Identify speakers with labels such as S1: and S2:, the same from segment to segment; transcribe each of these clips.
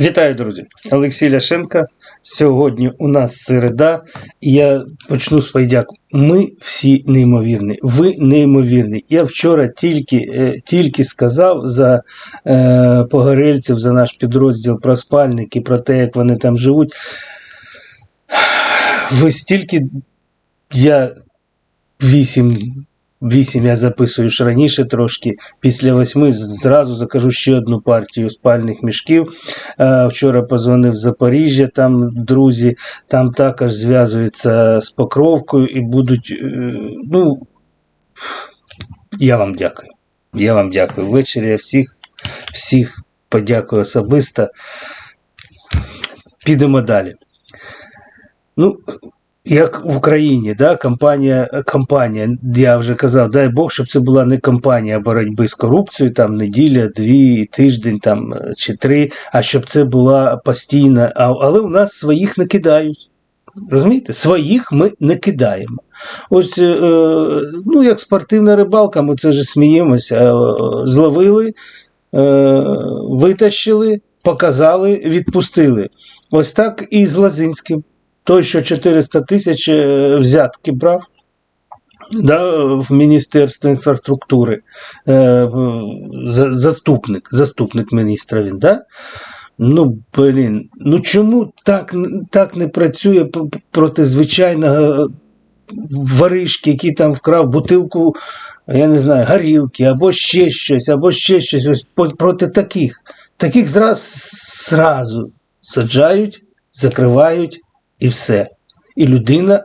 S1: Вітаю, друзі! Олексій Ляшенко. Сьогодні у нас середа, і я почну з подяк. Ми всі неймовірні. Ви неймовірні. Я вчора тільки, е, тільки сказав за е, погорельців, за наш підрозділ про спальники, про те, як вони там живуть. Ви стільки я вісім. Вісім я записую ж раніше трошки. Після восьми зразу закажу ще одну партію спальних мішків. Е, Вчора позвонив з Запоріжжя, там друзі, там також зв'язуються з Покровкою і будуть. е, Ну, я вам дякую. Я вам дякую. Ввечері я всіх, всіх подякую особисто. Підемо далі. Ну, як в Україні, да, компанія, компанія, я вже казав, дай Бог, щоб це була не компанія боротьби з корупцією, там неділя, дві, тиждень там, чи три, а щоб це була постійна. Але у нас своїх не кидають. Розумієте? Своїх ми не кидаємо. Ось, е, ну, як спортивна рибалка, ми це вже сміємося. Е, зловили, е, витащили, показали, відпустили. Ось так і з Лазинським той, що 400 тисяч е, взятки брав да, в Міністерстві інфраструктури, е, заступник, заступник міністра він, да? Ну, блін, ну чому так, так не працює проти звичайного воришки, який там вкрав бутилку, я не знаю, горілки, або ще щось, або ще щось. Ось проти таких. Таких зраз, зразу саджають, закривають і все. І людина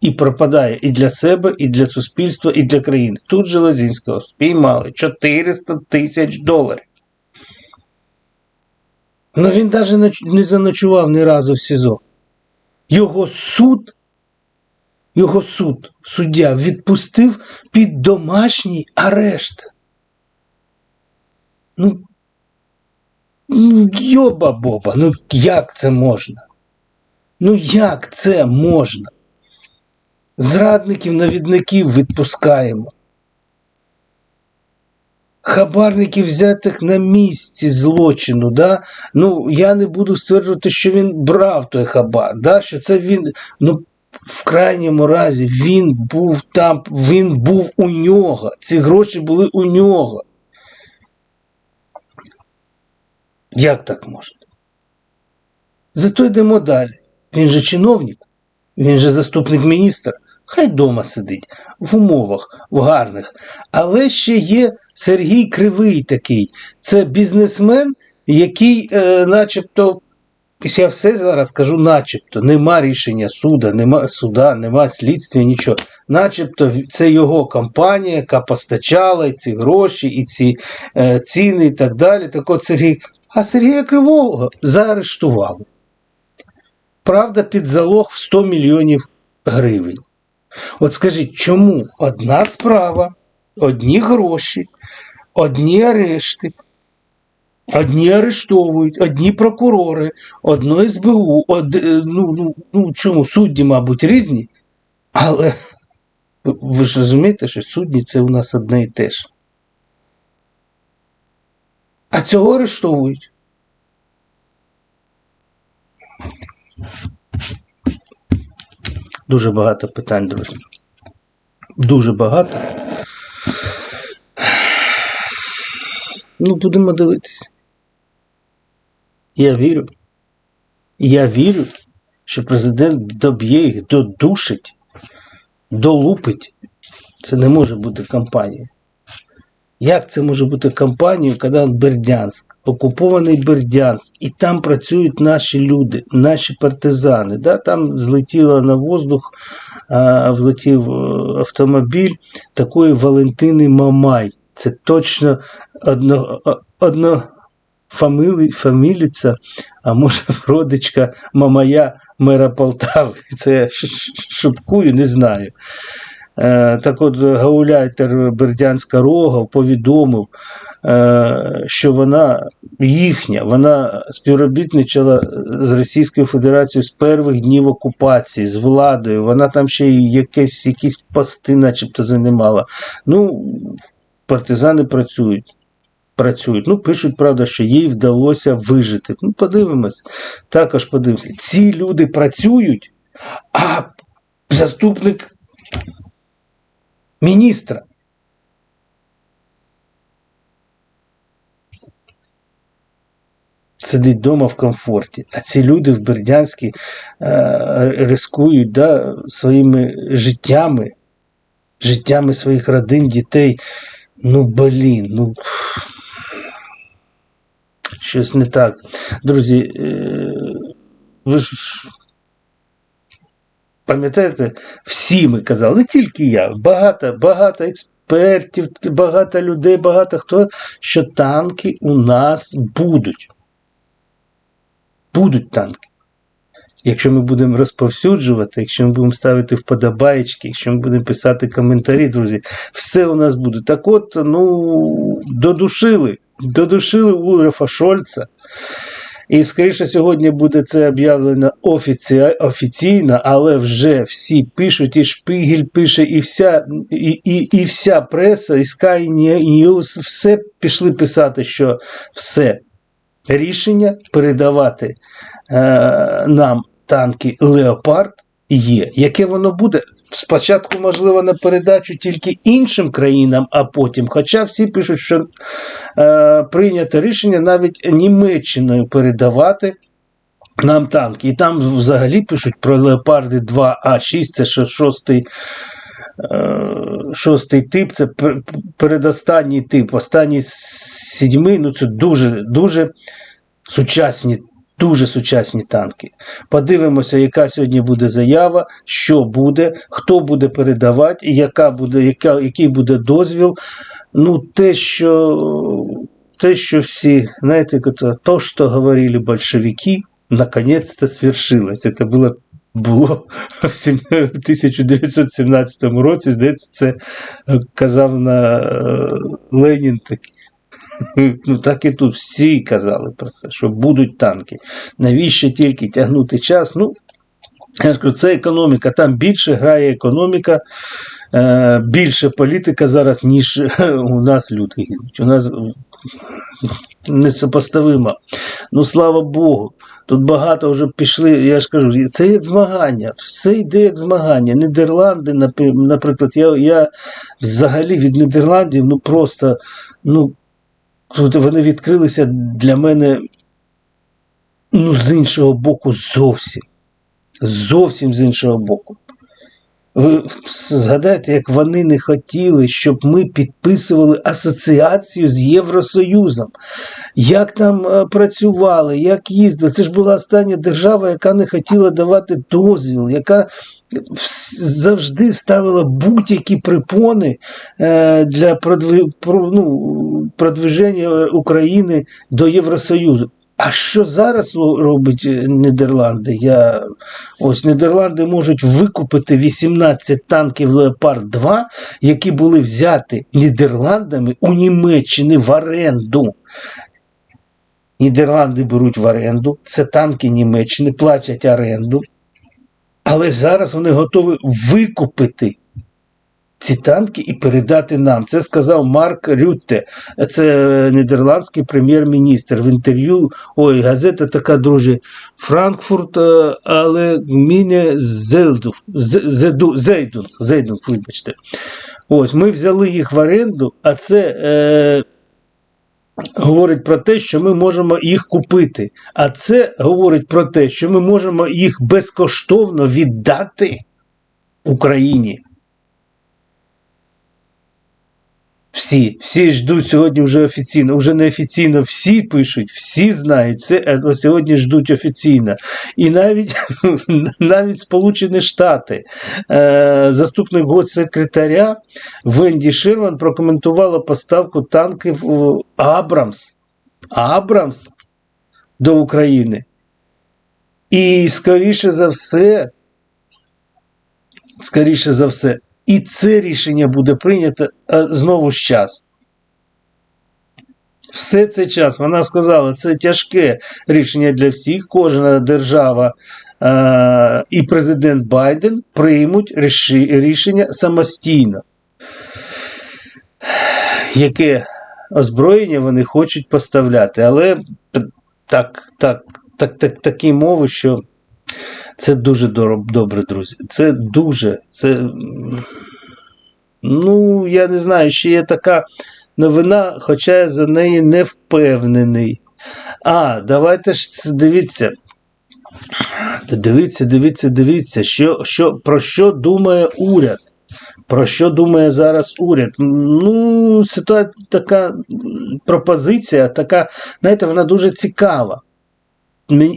S1: і пропадає і для себе, і для суспільства, і для країни. Тут же Лозінського спіймали 400 тисяч доларів. Ну він навіть не заночував ні разу в СІЗО. Його суд, його суд, суддя відпустив під домашній арешт. Ну, ну йоба боба, ну як це можна? Ну як це можна? Зрадників, навідників відпускаємо. Хабарників взятих на місці злочину, да? ну я не буду стверджувати, що він брав той хабар, да? що це він, ну в крайньому разі він був там, він був у нього. Ці гроші були у нього. Як так можна? Зато йдемо далі. Він же чиновник, він же заступник міністра. Хай дома сидить в умовах, в гарних. Але ще є Сергій Кривий такий. Це бізнесмен, який, е, начебто, я все зараз кажу, начебто, нема рішення суда, нема суда, нема слідства, нічого. Начебто, це його компанія, яка постачала і ці гроші, і ці е, ціни, і так далі. Так от Сергій. А Сергія Кривого заарештували. Правда, під залог в 100 мільйонів гривень. От скажіть, чому одна справа, одні гроші, одні арешти, одні арештовують, одні прокурори, одно СБУ, од, е, ну, ну, ну чому судді, мабуть, різні, але ви ж розумієте, що судді це у нас одне і те ж. А цього арештовують. Дуже багато питань, друзі. Дуже багато. Ну, будемо дивитися. Я вірю. Я вірю, що президент доб'є їх, додушить, долупить. Це не може бути кампанія. Як це може бути кампанією, коли Бердянськ, окупований Бердянськ, і там працюють наші люди, наші партизани. Да? Там злетіло на воздух, а, взлетів е, автомобіль такої Валентини Мамай. Це точно одно, одно фамілі, фаміліця, а може родичка Мамая мера Полтави. Це я шуткую, не знаю. Е, Так от гауляйтер Бердянська Рогов повідомив, що вона їхня, вона співробітничала з Російською Федерацією з перших днів окупації, з владою. Вона там ще якісь, якісь пости, начебто, займала. Ну, партизани працюють. працюють. Ну, пишуть, правда, що їй вдалося вижити. Ну, подивимось. Також подивимося. Ці люди працюють, а заступник міністра. Сидить вдома в комфорті, а ці люди в Бердянській е, рискують да, своїми життями, життями своїх родин, дітей. Ну, блін, ну щось не так. Друзі, е, ви ж пам'ятаєте, всі ми казали, не тільки я, багато, багато експертів, багато людей, багато хто, що танки у нас будуть. Будуть танки. Якщо ми будемо розповсюджувати, якщо ми будемо ставити вподобаєчки, якщо ми будемо писати коментарі, друзі, все у нас буде. Так от, ну, додушили, додушили Ульфа Шольца. І, скоріше, сьогодні буде це об'явлено офіці... офіційно, але вже всі пишуть, і Шпігель пише, і вся, і, і, і вся преса, і Sky News, все пішли писати, що все. Рішення передавати е, нам танки Леопард є. Яке воно буде? Спочатку, можливо, на передачу тільки іншим країнам, а потім. Хоча всі пишуть, що е, прийнято рішення навіть Німеччиною передавати нам танки. І там взагалі пишуть про Леопарди 2А6, це ще шостий. Е, Шостий тип, це передостанній тип, останній сідьмий, ну це дуже, дуже сучасні, дуже сучасні танки. Подивимося, яка сьогодні буде заява, що буде, хто буде передавати, і яка буде, яка, який буде дозвіл. Ну, те, що, те, що всі, знаєте, то, що говорили большевики, наконец-то свершилось. Це було було в 1917 році, здається, це е, казав на е, Ленін такий. Ну, так і тут всі казали про це, що будуть танки. Навіщо тільки тягнути час? Ну, я ж кажу, це економіка. Там більше грає економіка, е, більше політика зараз, ніж у нас люди гинуть. У нас несопоставимо. Ну, слава Богу. Тут багато вже пішли, я ж кажу, це як змагання, все йде як змагання. Нідерланди, наприклад, я, я взагалі від Нідерландів ну просто ну, тут вони відкрилися для мене ну, з іншого боку зовсім. Зовсім з іншого боку. Ви згадайте, як вони не хотіли, щоб ми підписували асоціацію з Євросоюзом. Як там е, працювали, як їздили. Це ж була остання держава, яка не хотіла давати дозвіл, яка завжди ставила будь-які препони е, для продви- ну, продвиження України до Євросоюзу. А що зараз робить е, Нідерланди? Я... Ось Нідерланди можуть викупити 18 танків Леопард 2, які були взяті Нідерландами у Німеччини в оренду. Нідерланди беруть в оренду, це танки Німеччини, платять оренду. Але зараз вони готові викупити ці танки і передати нам. Це сказав Марк Рютте, це нідерландський прем'єр-міністр в інтерв'ю. Ой, газета така, друзі, Франкфурт, е, але Міне Зельдуф, Зейдунг, вибачте. Ось, ми взяли їх в оренду, а це. Е, Говорить про те, що ми можемо їх купити. А це говорить про те, що ми можемо їх безкоштовно віддати Україні. Всі, всі ждуть сьогодні вже офіційно, вже не офіційно, всі пишуть, всі знають це, але сьогодні ждуть офіційно. І навіть, навіть Сполучені Штати, е, заступник госсекретаря Венді Шерман прокоментувала поставку танків Абрамс. Абрамс до України. І скоріше за все, скоріше за все, і це рішення буде прийнято е, знову ж час. Все це час. Вона сказала, це тяжке рішення для всіх. Кожна держава е, і президент Байден приймуть рішення самостійно. Яке озброєння вони хочуть поставляти, але так, так, так, так, такі мови, що це дуже добре, друзі. Це дуже. Це, ну, я не знаю, ще є така новина, хоча я за неї не впевнений. А, давайте ж дивіться. Дивіться, дивіться, дивіться, що, що, про що думає уряд. Про що думає зараз уряд? Ну, ситуація така пропозиція, така, знаєте, вона дуже цікава.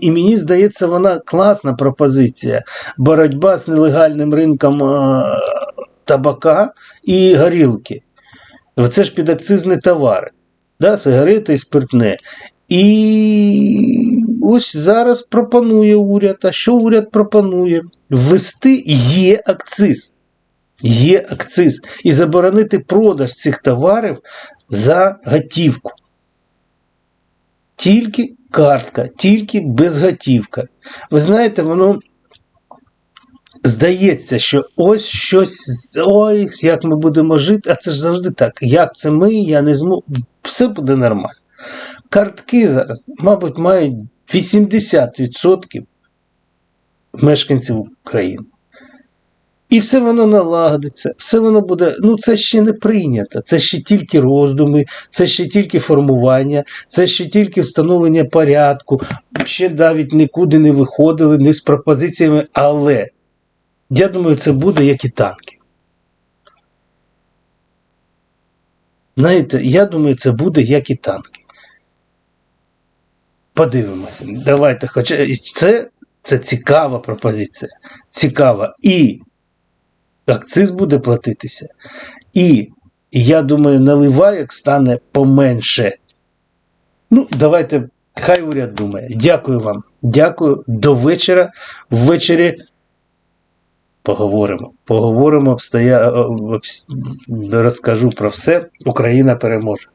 S1: І мені здається, вона класна пропозиція. Боротьба з нелегальним ринком е, табака і горілки. Це ж підакцизні товари, да, сигарети і спиртне. І ось зараз пропонує уряд. А що уряд пропонує? Ввести є акциз. Є акциз. І заборонити продаж цих товарів за готівку. Тільки картка, тільки безготівка. Ви знаєте, воно здається, що ось щось, ой, як ми будемо жити, а це ж завжди так. Як це ми, я не зможу. Все буде нормально. Картки зараз, мабуть, мають 80% мешканців України. І все воно налагодиться, все воно буде. Ну, це ще не прийнято. Це ще тільки роздуми, це ще тільки формування, це ще тільки встановлення порядку. Ще навіть нікуди не виходили, не з пропозиціями, але я думаю, це буде як і танки. Знаєте, я думаю, це буде як і танки. Подивимося. Давайте, хоча це, це цікава пропозиція. Цікава. І акциз буде платитися. І я думаю, наливайок стане поменше. Ну, давайте, хай уряд думає. Дякую вам. Дякую. До вечора. Ввечері поговоримо. Поговоримо, обстоя... розкажу про все. Україна переможе.